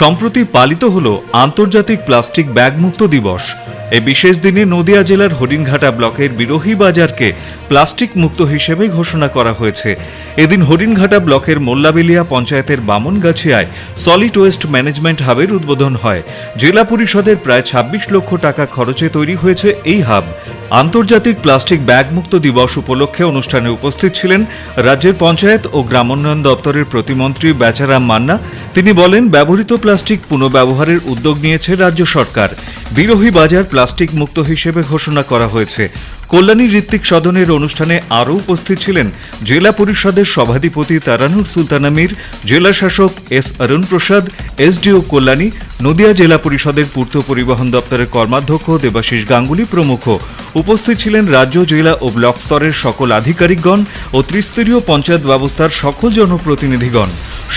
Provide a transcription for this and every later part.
সম্প্রতি পালিত হল আন্তর্জাতিক প্লাস্টিক ব্যাগ মুক্ত দিবস। এই বিশেষ দিনে নদিয়া জেলার হরিণঘাটা ব্লকের বিরোহী বাজারকে প্লাস্টিক মুক্ত হিসেবে ঘোষণা করা হয়েছে। এদিন হরিণঘাটা ব্লকের মোল্লাবেলিয়া পঞ্চায়েতের বামনগাছিয়ায় সলিড ওয়েস্ট ম্যানেজমেন্ট হাবের উদ্বোধন হয়। জেলা পরিষদের প্রায় ২৬ লক্ষ টাকা খরচে তৈরি হয়েছে এই হাব। আন্তর্জাতিক প্লাস্টিক ব্যাগ মুক্ত দিবস উপলক্ষে অনুষ্ঠানে উপস্থিত ছিলেন রাজ্যের পঞ্চায়েত ও গ্রামোন্নয়ন দপ্তরের প্রতিমন্ত্রী বেচারাম মান্না তিনি বলেন, ব্যবহৃত প্লাস্টিক পুনঃব্যবহারের উদ্যোগ নিয়েছে রাজ্য সরকার। বিরোহী বাজার প্লাস্টিক মুক্ত হিসেবে ঘোষণা করা হয়েছে। কল্যাণী ঋত্বিক সদনের অনুষ্ঠানে আরও উপস্থিত ছিলেন জেলা পরিষদের সভাধিপতি তারানুর সুলতানা মীর, জেলা শাসক এস অরুণ প্রসাদ, এসডিও কল্যাণী, নদিয়া জেলা পরিষদের পূর্ত পরিবহন দপ্তরের কর্মাধ্যক্ষ দেবাশিস গাঙ্গুলি প্রমুখ। উপস্থিত ছিলেন রাজ্য, জেলা ও ব্লক স্তরের সকল আধিকারিকগণ ও ত্রিস্তরীয় পঞ্চায়েত ব্যবস্থার সকল জনপ্রতিনিধিগণ।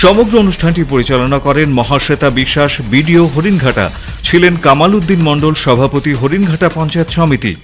সমগ্র অনুষ্ঠানটি পরিচালনা করেন মহাশ্বেতা বিশ্বাস, বিডিও হরিণঘাটা। ছিলেন কামাল উদ্দিন মণ্ডল সভাপতি হরিণঘাটা পঞ্চায়েত সমিতি।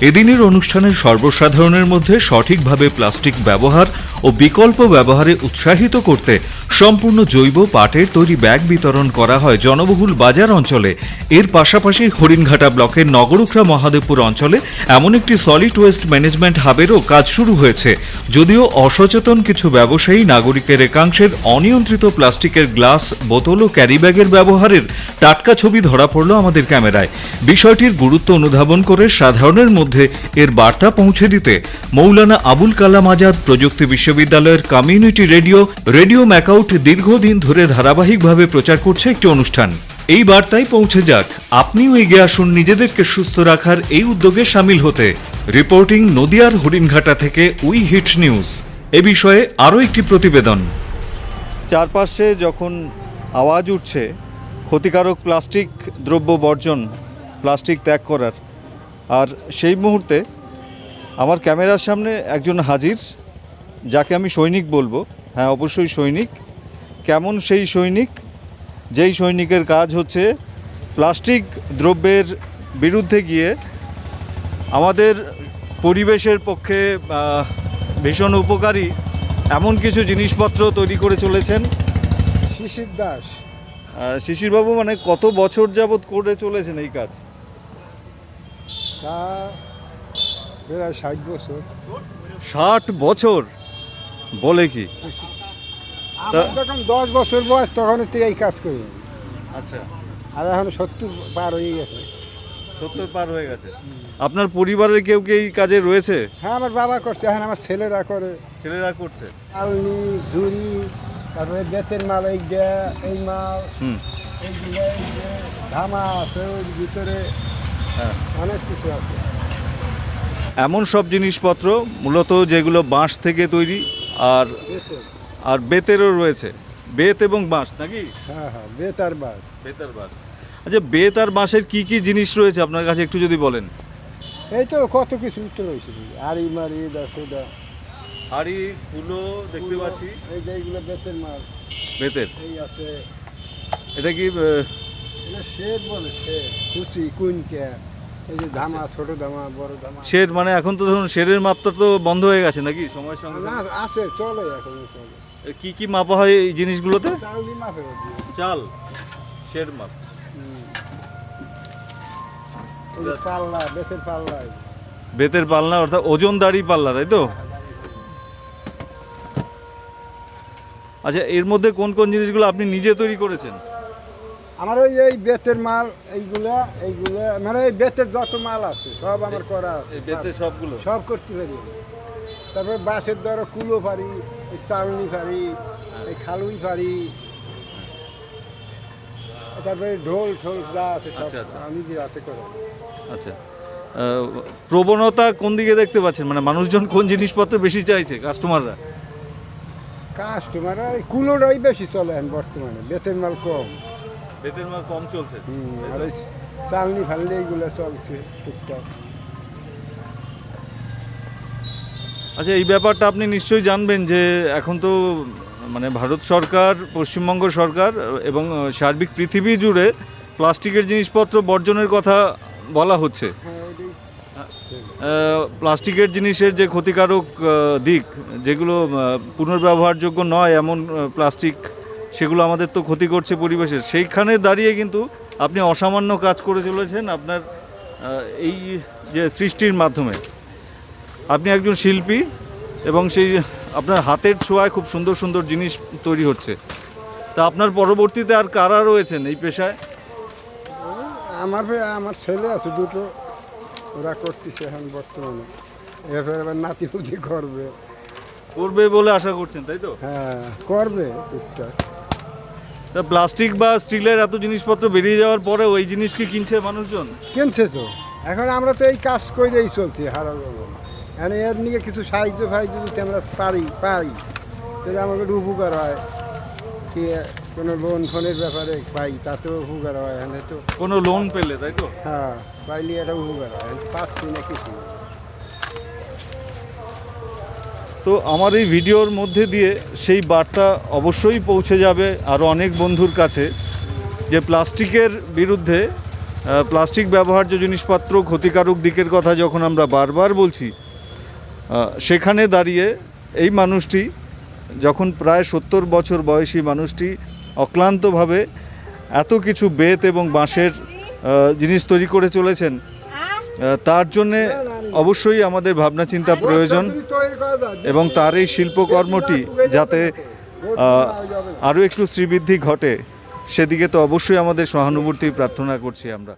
এদিনের অনুষ্ঠানে সর্বসাধারণের মধ্যে সঠিকভাবে প্লাস্টিক ব্যবহার ও বিকল্প ব্যবহারে উৎসাহিত করতে সম্পূর্ণ জৈব পাটের তৈরি ব্যাগ বিতরণ করা হয় জনবহুল বাজার অঞ্চলে। এর পাশাপাশি হরিণঘাটা ব্লকের নগরুখরা মহাদেবপুর অঞ্চলে এমন একটি সলিড ওয়েস্ট ম্যানেজমেন্ট হাবেরও কাজ শুরু হয়েছে। যদিও অসচেতন কিছু ব্যবসায়ী নাগরিকের একাংশের অনিয়ন্ত্রিত প্লাস্টিকের গ্লাস, বোতল ও ক্যারিব্যাগের ব্যবহারের টাটকা ছবি ধরা পড়ল আমাদের ক্যামেরায়। বিষয়টির গুরুত্ব অনুধাবন করে সাধারণের মধ্যে এর বার্তা পৌঁছে দিতে মৌলানা আবুল কালাম আজাদ প্রযুক্তি বিশ্ববিদ্যালয়ের কমিউনিটি রেডিও রেডিও ম্যাকাউট দীর্ঘদিন ধরে ধারাবাহিকভাবে প্রচার করছে একটি অনুষ্ঠান। এই বার্তায় পৌঁছে যাক, আপনিও এগিয়ে আসুন, নিজেদেরকে সুস্থ রাখার এই উদ্যোগে সামিল হতে। রিপোর্টিং নদিয়ার হরিণঘাটা থেকে উই হিট নিউজ। এ বিষয়ে আরও একটি প্রতিবেদন। চারপাশে যখন আওয়াজ উঠছে, ক্ষতিকারক প্লাস্টিক দ্রব্য বর্জন, প্লাস্টিক ত্যাগ করার আর সেই মুহূর্তে আমার ক্যামেরার সামনে একজন হাজির যাকে আমি সৈনিক বলব। হ্যাঁ অবশ্যই সৈনিক। কেমন সেই সৈনিক? যেই সৈনিকের কাজ হচ্ছে প্লাস্টিক দ্রব্যের বিরুদ্ধে গিয়ে আমাদের পরিবেশের পক্ষে ভীষণ উপকারী এমন কিছু জিনিসপত্র তৈরি করে চলেছেন। শিশির দাস। শিশিরবাবু মানে কত বছর যাবৎ করে চলেছেন এই কাজ? তা প্রায় ষাট বছর। ষাট বছর? বলে কি? যখন দশ বছর বয়স তখন থেকে এই কাজ করি। আচ্ছা। আর এখন সত্তর পার হয়ে গেছে। সত্তর পার হয়ে গেছে। আপনার পরিবারের কেউ কি এই কাজে রয়েছে? হ্যাঁ আমার বাবা করছে এখন আমার ছেলেরা করে। ছেলেরা করছে? আলনি ঝুড়ি তারপরে বেতের মাল এই যে এই মাল। ধামা আছে ওই ভিতরে। অনেক কিছু আছে এমন সব জিনিসপত্র মূলত যেগুলো বাঁশ থেকে তৈরি আর আর বেতেরও রয়েছে। বেত এবং বাঁশ নাকি? হ্যাঁ হ্যাঁ বেতার বাস বেতার বাঁশ। আচ্ছা বেত আর বাঁশের কি কি জিনিস রয়েছে? আপনার কাছে একটু যদি বলেন। এই তো কত কিছু উঠতে রয়েছে আড়ি মারি হাড়ি কুলো দেখতে পাচ্ছি। এই যে এইগুলো বেতের মাল। বেতের। এই আছে। এটা কি শেড বলে শেড। কুচি কুইনকে। এই যে ধামা ছোট ধামা বড় ধামা। শের মানে এখন তো ধরুন শেরের মাপটা তো বন্ধ হয়ে গেছে নাকি? সময়ের সঙ্গে না আছে চলে এখন চলে। কি কি মাপা হয় এই জিনিসগুলোতে? চাউলি মাপে ওঠে। চাল শের মাপ। পাল্লা বেতের পাল্লা। বেতের পাল্লা অর্থাৎ ওজনদারি পাল্লা তাই তো? আচ্ছা এর মধ্যে কোন কোন জিনিসগুলো আপনি নিজে তৈরি করেছেন? আমার ওই এই বেতের মাল এইগুলা এইগুলা মানে এই বেতের যত মাল আছে সব আমার করা আছে। বেতের সবগুলো? সব করতে পারি। তারপরে বাঁশের দ্বারা কুলো পারি এই চাউনি পারি এই খালুই পারি তারপরে ঢোল ঠোল যা আছে আচ্ছা, আচ্ছা। আমি যে হাতে করে। আচ্ছা। প্রবণতা কোন দিকে দেখতে পাচ্ছেন? মানে মানুষজন কোন জিনিসপত্র বেশি চাইছে কাস্টমাররা কাস্টমার এই কুলোটাই বেশি চলে বর্তমানে বেতের মাল কম। বেতের মাল কম চলছে। আর চালনি ফালনি এইগুলো চলছে টুকটাক। আচ্ছা এই ব্যাপারটা আপনি নিশ্চয়ই জানবেন যে এখন তো মানে ভারত সরকার পশ্চিমবঙ্গ সরকার এবং সার্বিক পৃথিবী জুড়ে প্লাস্টিকের জিনিসপত্র বর্জনের কথা বলা হচ্ছে। প্লাস্টিকের জিনিসের যে ক্ষতিকারক দিক যেগুলো পুনর্ব্যবহারযোগ্য নয় এমন প্লাস্টিক সেগুলো আমাদের তো ক্ষতি করছে পরিবেশের। সেইখানে দাঁড়িয়ে কিন্তু আপনি অসামান্য কাজ করে চলেছেন আপনার এই যে সৃষ্টির মাধ্যমে। আপনি একজন শিল্পী এবং সেই আপনার হাতের ছোঁয়ায় খুব সুন্দর সুন্দর জিনিস তৈরি হচ্ছে। তা আপনার পরবর্তীতে আর কারা রয়েছেন এই পেশায়? আমার আমার ছেলে আছে দুটো ওরা করতেছে এখন বর্তমানে। এরপর এবার নাতি পুতি করবে। করবে বলে আশা করছেন তাই তো? হ্যাঁ করবে টুকটাক। তা প্লাস্টিক বা স্টিলের এত জিনিসপত্র বেরিয়ে যাওয়ার পরে ওই জিনিস কি কিনছে মানুষজন? কিনছে তো। এখন আমরা তো এই কাজ করেই চলছি হারা এখন এর নিয়ে কিছু সাহায্য ফাহায্য যদি আমরা পারি পাই তাহলে আমাকে উপকার হয়। কি কোনো লোন ফোনের ব্যাপারে পাই তাতেও উপকার হয়। এখানে তো কোনো লোন পেলে তাই তো? হ্যাঁ পাইলে এটা উপকার হয়। পাচ্ছি না কিছু। তো আমার এই ভিডিওর মধ্যে দিয়ে সেই বার্তা অবশ্যই পৌঁছে যাবে আরও অনেক বন্ধুর কাছে যে প্লাস্টিকের বিরুদ্ধে প্লাস্টিক ব্যবহার্য জিনিসপত্র ক্ষতিকারক দিকের কথা যখন আমরা বারবার বলছি সেখানে দাঁড়িয়ে এই মানুষটি যখন প্রায় সত্তর বছর বয়সী মানুষটি অক্লান্তভাবে এত কিছু বেত এবং বাঁশের জিনিস তৈরি করে চলেছেন তার জন্যে অবশ্যই আমাদের ভাবনা চিন্তা প্রয়োজন। এবং তার এই শিল্পকর্মটি যাতে আরও একটু শ্রীবৃদ্ধি ঘটে, সেদিকে তো অবশ্যই আমাদের সহানুভূতি প্রার্থনা করছি আমরা।